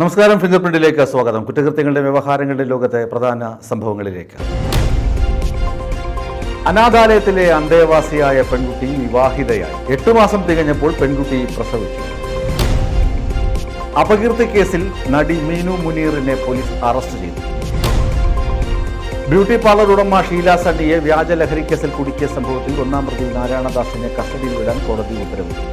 നമസ്കാരം ഫിംഗർ പ്രിന്റിലേക്ക് സ്വാഗതം. കുറ്റകൃത്യങ്ങളുടെ വ്യവഹാരങ്ങളുടെ ലോകത്തെ പ്രധാന സംഭവങ്ങളിലേക്ക്. അനാഥാലയത്തിലെ അന്തേവാസിയായ പെൺകുട്ടി വിവാഹിതയായി. എട്ടു മാസം തികഞ്ഞപ്പോൾ പെൺകുട്ടി പ്രസവിച്ചു. അപകീർത്തി കേസിൽ നടി മീനു മുനീറിനെ പോലീസ് അറസ്റ്റ് ചെയ്തു. ബ്യൂട്ടി പാർലർ ഉടമ ഷീല സണ്ണിയെ വ്യാജ ലഹരി കേസിൽ കുടുക്കിയ സംഭവത്തിൽ ഒന്നാം പ്രതി നാരായണദാസിനെ കസ്റ്റഡിയിൽ വിടാൻ കോടതി ഉത്തരവിട്ടു.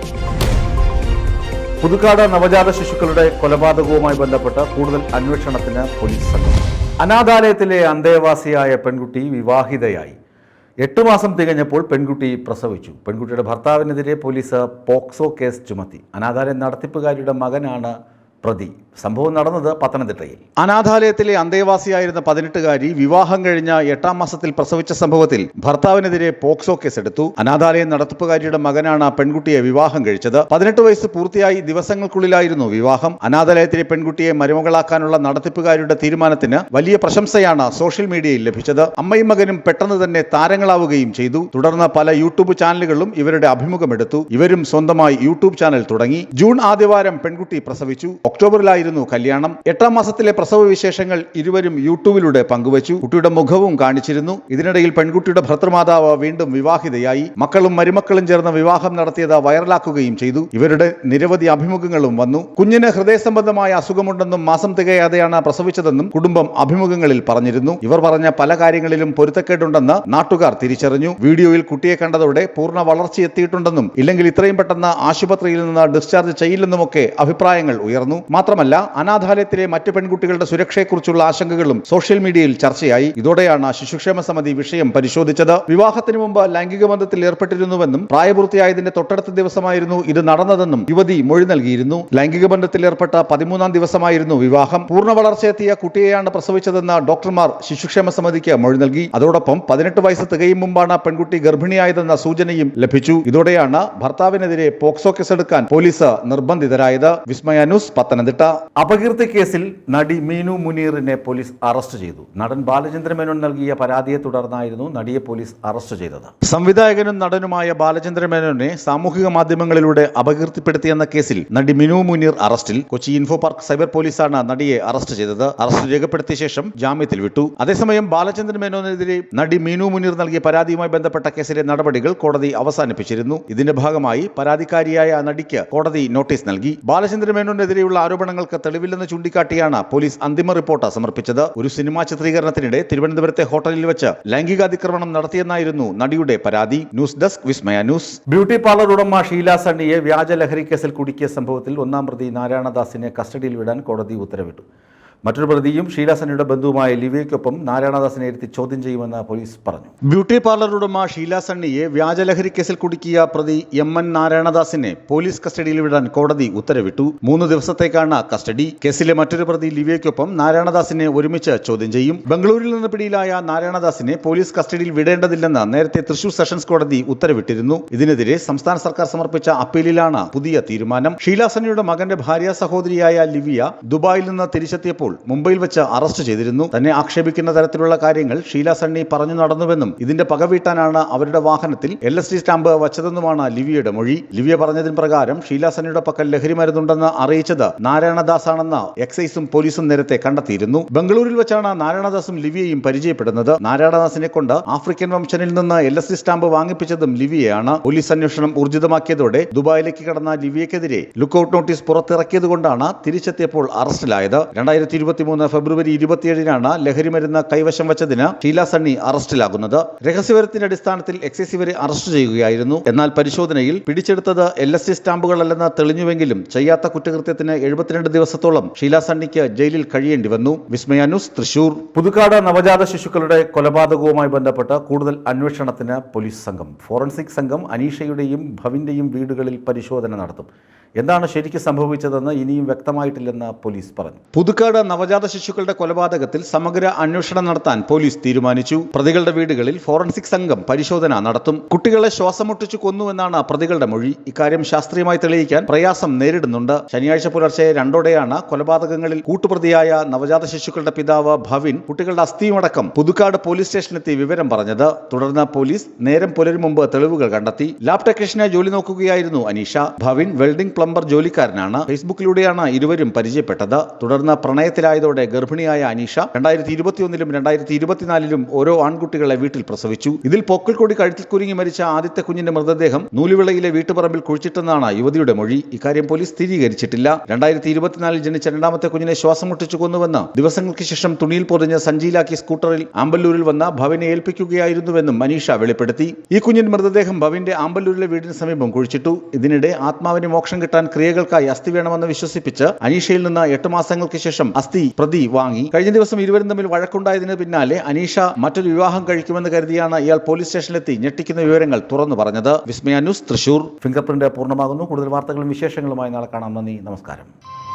പുതുക്കാട് നവജാത ശിശുക്കളുടെ കൊലപാതകവുമായി ബന്ധപ്പെട്ട കൂടുതൽ അന്വേഷണത്തിന് പോലീസ് സംഘം അനാഥാലയത്തിലെ അന്തേവാസിയായ പെൺകുട്ടി വിവാഹിതയായി. എട്ട് മാസം തികഞ്ഞപ്പോൾ പെൺകുട്ടി പ്രസവിച്ചു. പെൺകുട്ടിയുടെ ഭർത്താവിനെതിരെ പോലീസ് പോക്സോ കേസ് ചുമത്തി. അനാഥാലയ നടത്തിപ്പുകാരിയുടെ മകനാണ് പ്രതി. സംഭവം നടന്നത് പത്തനംതിട്ടയിൽ. അനാഥാലയത്തിലെ അന്തേവാസിയായിരുന്ന പതിനെട്ടുകാരി വിവാഹം കഴിഞ്ഞ എട്ടാം മാസത്തിൽ പ്രസവിച്ച സംഭവത്തിൽ ഭർത്താവിനെതിരെ പോക്സോ കേസെടുത്തു. അനാഥാലയം നടത്തിപ്പുകാരിയുടെ മകനാണ് പെൺകുട്ടിയെ വിവാഹം കഴിച്ചത്. പതിനെട്ട് വയസ്സ് പൂർത്തിയായി ദിവസങ്ങൾക്കുള്ളിലായിരുന്നു വിവാഹം. അനാഥാലയത്തിലെ പെൺകുട്ടിയെ മരുമകളാക്കാനുള്ള നടത്തിപ്പുകാരിയുടെ തീരുമാനത്തിന് വലിയ പ്രശംസയാണ് സോഷ്യൽ മീഡിയയിൽ ലഭിച്ചത്. അമ്മയും മകനും പെട്ടെന്ന് തന്നെ താരങ്ങളാവുകയും ചെയ്തു. തുടർന്ന് പല യൂട്യൂബ് ചാനലുകളും ഇവരുടെ അഭിമുഖമെടുത്തു. ഇവരും സ്വന്തമായി യൂട്യൂബ് ചാനൽ തുടങ്ങി. ജൂൺ ആദ്യവാരം പെൺകുട്ടി പ്രസവിച്ചു. ഒക്ടോബറിലായിരുന്നു കല്യാണം. എട്ടാം മാസത്തിലെ പ്രസവ വിശേഷങ്ങൾ ഇരുവരും യൂട്യൂബിലൂടെ പങ്കുവച്ചു. കുട്ടിയുടെ മുഖവും കാണിച്ചിരുന്നു. ഇതിനിടയിൽ പെൺകുട്ടിയുടെ ഭർത്തൃമാതാവ് വീണ്ടും വിവാഹിതയായി. മക്കളും മരുമക്കളും ചേർന്ന് വിവാഹം നടത്തിയത് വൈറലാക്കുകയും ചെയ്തു. ഇവരുടെ നിരവധി അഭിമുഖങ്ങളും വന്നു. കുഞ്ഞിന് ഹൃദയ സംബന്ധമായ അസുഖമുണ്ടെന്നും മാസം തികയാതെയാണ് പ്രസവിച്ചതെന്നും കുടുംബം അഭിമുഖങ്ങളിൽ പറഞ്ഞിരുന്നു. ഇവർ പറഞ്ഞ പല കാര്യങ്ങളിലും പൊരുത്തക്കേടുണ്ടെന്ന് നാട്ടുകാർ തിരിച്ചറിഞ്ഞു. വീഡിയോയിൽ കുട്ടിയെ കണ്ടതോടെ പൂർണ വളർച്ചയെത്തിയിട്ടുണ്ടെന്നും ഇല്ലെങ്കിൽ ഇത്രയും പെട്ടെന്ന് ആശുപത്രിയിൽ നിന്ന് ഡിസ്ചാർജ് ചെയ്യില്ലെന്നുമൊക്കെ അഭിപ്രായങ്ങൾ ഉയർന്നു. മാത്രമല്ല അനാഥാലയത്തിലെ മറ്റ് പെൺകുട്ടികളുടെ സുരക്ഷയെക്കുറിച്ചുള്ള ആശങ്കകളും സോഷ്യൽ മീഡിയയിൽ ചർച്ചയായി. ഇതോടെയാണ് ശിശുക്ഷേമ സമിതി വിഷയം പരിശോധിച്ചത്. വിവാഹത്തിന് മുമ്പ് ലൈംഗിക ബന്ധത്തിൽ ഏർപ്പെട്ടിരുന്നുവെന്നും പ്രായപൂർത്തിയായതിന്റെ തൊട്ടടുത്ത ദിവസമായിരുന്നു ഇത് നടന്നതെന്നും യുവതി മൊഴി നൽകിയിരുന്നു. ലൈംഗിക ബന്ധത്തിൽ ഏർപ്പെട്ട പതിമൂന്നാം ദിവസമായിരുന്നു വിവാഹം. പൂർണ വളർച്ചയെത്തിയ കുട്ടിയെയാണ് പ്രസവിച്ചതെന്ന് ഡോക്ടർമാർ ശിശുക്ഷേമ സമിതിക്ക് മൊഴി നൽകി. അതോടൊപ്പം പതിനെട്ട് വയസ്സ് തികയും മുമ്പാണ് പെൺകുട്ടി ഗർഭിണിയായതെന്ന സൂചനയും ലഭിച്ചു. ഇതോടെയാണ് ഭർത്താവിനെതിരെ പോക്സോ കേസെടുക്കാൻ പോലീസ് നിർബന്ധിതരായത്. വിസ്മയ ന്യൂസ് പത്തനംതിട്ട അപകീർത്തി കേസിൽ നടി മീനു മുനീറിനെ പോലീസ് അറസ്റ്റ് ചെയ്തു. നടൻ ബാലചന്ദ്ര മേനോൻ നൽകിയ പരാതിയെ തുടർന്നായിരുന്നു നടിയെ പോലീസ് അറസ്റ്റ് ചെയ്തത്. സംവിധായകനും നടനുമായ ബാലചന്ദ്ര മേനോനെ സാമൂഹിക മാധ്യമങ്ങളിലൂടെ അപകീർത്തിപ്പെടുത്തിയെന്ന കേസിൽ നടി മിനു മുനീർ അറസ്റ്റിൽ കൊച്ചി ഇൻഫോ പാർക്ക് സൈബർ പോലീസാണ് നടിയെ അറസ്റ്റ് ചെയ്തത്. അറസ്റ്റ് രേഖപ്പെടുത്തിയ ശേഷം ജാമ്യത്തിൽ വിട്ടു. അതേസമയം ബാലചന്ദ്ര മേനോനെതിരെ നടി മീനു മുനീർ നൽകിയ പരാതിയുമായി ബന്ധപ്പെട്ട കേസിലെ നടപടികൾ കോടതി അവസാനിപ്പിച്ചിരുന്നു. ഇതിന്റെ ഭാഗമായി പരാതിക്കാരിയായ നടിക്ക് കോടതി നോട്ടീസ് നൽകി. ബാലചന്ദ്ര മേനോനെതിരെയുള്ള ആരോപണങ്ങൾക്ക് തെളിവില്ലെന്ന് ചൂണ്ടിക്കാട്ടിയാണ് പോലീസ് അന്തിമ റിപ്പോർട്ട് സമർപ്പിച്ചത്. ഒരു സിനിമാ ചിത്രീകരണത്തിനിടെ തിരുവനന്തപുരത്തെ ഹോട്ടലിൽ വെച്ച് ലൈംഗികാതിക്രമണം നടത്തിയെന്നായിരുന്നു നടിയുടെ പരാതി. News desk Vismaya news. Beauty parlour ഉടമ ഷീല സണ്ണിയെ വ്യാജ ലഹരി കേസിൽ കുടുക്കിയ സംഭവത്തിൽ ഒന്നാം പ്രതി നാരായണദാസിനെ കസ്റ്റഡിയിൽ വിടാൻ കോടതി ഉത്തരവിട്ടു. മറ്റൊരു പ്രതിയും ഷീലാസനയുടെ ബന്ധുവുമായ ലിവിയയ്ക്കൊപ്പം നാരായണദാസിനെ ഇരുത്തി ചോദ്യം ചെയ്യുമെന്ന് പോലീസ് പറഞ്ഞു. ബ്യൂട്ടി പാർലറുടമ ഉടമ ഷീല സണ്ണിയെ വ്യാജലഹരി കേസിൽ കുടുക്കിയ പ്രതി എം എൻ നാരായണദാസിനെ പോലീസ് കസ്റ്റഡിയിൽ വിടാൻ കോടതി ഉത്തരവിട്ടു. മൂന്ന് ദിവസത്തേക്കാണ് കസ്റ്റഡി. കേസിലെ മറ്റൊരു പ്രതി ലിവിയയ്ക്കൊപ്പം നാരായണദാസിനെ ഒരുമിച്ച് ചോദ്യം ചെയ്യും. ബംഗളൂരിൽ നിന്ന് പിടിയിലായ നാരായണദാസിനെ പോലീസ് കസ്റ്റഡിയിൽ വിടേണ്ടതില്ലെന്ന് നേരത്തെ തൃശൂർ സെഷൻസ് കോടതി ഉത്തരവിട്ടിരുന്നു. ഇതിനെതിരെ സംസ്ഥാന സർക്കാർ സമർപ്പിച്ച അപ്പീലിലാണ് പുതിയ തീരുമാനം. ഷീലാസനയുടെ മകന്റെ ഭാര്യ സഹോദരിയായ ലിവിയ ദുബായിൽ നിന്ന് തിരിച്ചെത്തിയപ്പോൾ മുംബൈയിൽ വെച്ച് അറസ്റ്റ് ചെയ്തിരുന്നു. തന്നെ ആക്ഷേപിക്കുന്ന തരത്തിലുള്ള കാര്യങ്ങൾ ഷീല സണ്ണി പറഞ്ഞു നടന്നുവെന്നും ഇതിന്റെ പകവീട്ടാനാണ് അവരുടെ വാഹനത്തിൽ എൽ എസ് ഡി സ്റ്റാമ്പ് വച്ചതെന്നുമാണ് ലിവിയുടെ മൊഴി. ലിവിയ പറഞ്ഞതിന് പ്രകാരം ഷീല സണ്ണിയുടെ പക്കൽ ലഹരി മരുന്നുണ്ടെന്ന് അറിയിച്ചത് നാരായണദാസ് ആണെന്ന് എക്സൈസും പോലീസും നേരത്തെ കണ്ടെത്തിയിരുന്നു. ബംഗളൂരിൽ വെച്ചാണ് നാരായണദാസും ലിവിയയും പരിചയപ്പെടുന്നത്. നാരായണദാസിനെ കൊണ്ട് ആഫ്രിക്കൻ വംശനിൽ നിന്ന് എൽ എസ് ഡി സ്റ്റാമ്പ് വാങ്ങിപ്പിച്ചതും ലിവിയയാണ്. പോലീസ് അന്വേഷണം ഊർജിതമാക്കിയതോടെ ദുബായിലേക്ക് കടന്ന ലിവിയക്കെതിരെ ലുക്കൌട്ട് നോട്ടീസ് പുറത്തിറക്കിയതുകൊണ്ടാണ് തിരിച്ചെത്തിയപ്പോൾ അറസ്റ്റിലായത്. രണ്ടായിരത്തി ഇരുപത്തിമൂന്ന് ഫെബ്രുവരി ഇരുപത്തിയേഴിനാണ് ലഹരി മരുന്ന് കൈവശം വച്ചതിന് ഷീല സണ്ണി അറസ്റ്റിലാകുന്നത്. രഹസ്യവിവരത്തിന്റെ അടിസ്ഥാനത്തിൽ എക്സൈസ് ഇവരെ അറസ്റ്റ് ചെയ്യുകയായിരുന്നു. എന്നാൽ പരിശോധനയിൽ പിടിച്ചെടുത്തത് എൽ എസ് സി സ്റ്റാമ്പുകളല്ലെന്ന് തെളിഞ്ഞുവെങ്കിലും ചെയ്യാത്ത കുറ്റകൃത്യത്തിന് എഴുപത്തിരണ്ട് ദിവസത്തോളം ഷീല സണ്ണിക്ക് ജയിലിൽ കഴിയേണ്ടി വന്നു. വിസ്മയ ന്യൂസ് തൃശൂർ. പുതുക്കാട് നവജാത ശിശുക്കളുടെ കൊലപാതകവുമായി ബന്ധപ്പെട്ട് കൂടുതൽ അന്വേഷണത്തിന് പോലീസ് സംഘം. ഫോറൻസിക് സംഘം അനീഷയുടെയും ഭവിന്റെയും വീടുകളിൽ പരിശോധന നടത്തും. എന്താണ് ശരിക്കും സംഭവിച്ചതെന്ന് ഇനിയും വ്യക്തമായിട്ടില്ലെന്ന് പോലീസ് പറഞ്ഞു. പുതുക്കാട് നവജാത ശിശുക്കളുടെ കൊലപാതകത്തിൽ സമഗ്ര അന്വേഷണം നടത്താൻ പോലീസ് തീരുമാനിച്ചു. പ്രതികളുടെ വീടുകളിൽ ഫോറൻസിക് സംഘം പരിശോധന നടത്തും. കുട്ടികളെ ശ്വാസം ശ്വാസമുട്ടിച്ചു കൊന്നുവെന്നാണ് പ്രതികളുടെ മൊഴി. ഇക്കാര്യം ശാസ്ത്രീയമായി തെളിയിക്കാൻ പ്രയാസം നേരിടുന്നുണ്ട്. ശനിയാഴ്ച പുലർച്ചെ രണ്ടോടെയാണ് കൊലപാതകങ്ങളിൽ കൂട്ടുപ്രതിയായ നവജാത ശിശുക്കളുടെ പിതാവ് ഭവിൻ കുട്ടികളുടെ അസ്ഥിയുമടക്കം പുതുക്കാട് പോലീസ് സ്റ്റേഷനിലെത്തി വിവരം പറഞ്ഞത്. തുടർന്ന് പോലീസ് നേരം പുലരും മുമ്പ് തെളിവുകൾ കണ്ടെത്തി. ലാബ് ടെക്നീഷ്യനെ ജോലി നോക്കുകയായിരുന്നു അനീഷ. ഭവിൻ വെൽഡിംഗ് പ്ലംബർ ജോലിക്കാരനാണ്. ഫേസ്ബുക്കിലൂടെയാണ് ഇരുവരും പരിചയപ്പെട്ടത്. തുടർന്ന് പ്രണയത്തിലായതോടെ ഗർഭിണിയായ അനീഷ രണ്ടായിരത്തി ഇരുപത്തിയൊന്നിലും രണ്ടായിരത്തി ഇരുപത്തിനാലിലും ഓരോ ആൺകുട്ടികളെ വീട്ടിൽ പ്രസവിച്ചു. ഇതിൽ പൊക്കിൾക്കൊടി കഴുത്തിൽ കുരുങ്ങി മരിച്ച ആദ്യത്തെ കുഞ്ഞിന്റെ മൃതദേഹം നൂലുവിളയിലെ വീട്ടുപറമ്പിൽ കുഴിച്ചിട്ടെന്നാണ് യുവതിയുടെ മൊഴി. ഇക്കാര്യം പോലീസ് സ്ഥിരീകരിച്ചിട്ടില്ല. രണ്ടായിരത്തി ഇരുപത്തിനാലിൽ ജനിച്ച രണ്ടാമത്തെ കുഞ്ഞിനെ ശ്വാസം മുട്ടിച്ചു കൊന്നുവെന്ന് ദിവസങ്ങൾക്ക് ശേഷം തുണിയിൽ പൊതിഞ്ഞ് സഞ്ചിയിലാക്കി സ്കൂട്ടറിൽ ആമ്പല്ലൂരിൽ വന്ന ഭവനെ ഏൽപ്പിക്കുകയായിരുന്നുവെന്നും മനീഷ വെളിപ്പെടുത്തി. ഈ കുഞ്ഞിന്റെ മൃതദേഹം ഭവിന്റെ ആമ്പല്ലൂരിലെ വീടിന് സമീപം കുഴിച്ചിട്ടു. ഇതിനിടെ ആത്മാവിന് മോക്ഷം കിട്ടാൻ ക്രിയകൾക്കായി അസ്ഥി വേണമെന്ന് വിശ്വസിപ്പിച്ച് അനീഷയിൽ നിന്ന് എട്ട് മാസങ്ങൾക്ക് ശേഷം അസ്ഥി പ്രതി വാങ്ങി. കഴിഞ്ഞ ദിവസം ഇരുവരും തമ്മിൽ വഴക്കുണ്ടായതിന് പിന്നാലെ അനീഷ മറ്റൊരു വിവാഹം കഴിക്കുമെന്ന് കരുതിയാണ് ഇയാൾ പോലീസ് സ്റ്റേഷനിലെത്തി ഞെട്ടിക്കുന്ന വിവരങ്ങൾ തുറന്നു പറഞ്ഞത്. Vismaya news Thrissur. Finger print പൂർണമാകുന്നു. കൂടുതൽ വാർത്തകളും വിശേഷങ്ങളുമായി നാളെ കാണാം. നന്ദി. നമസ്കാരം.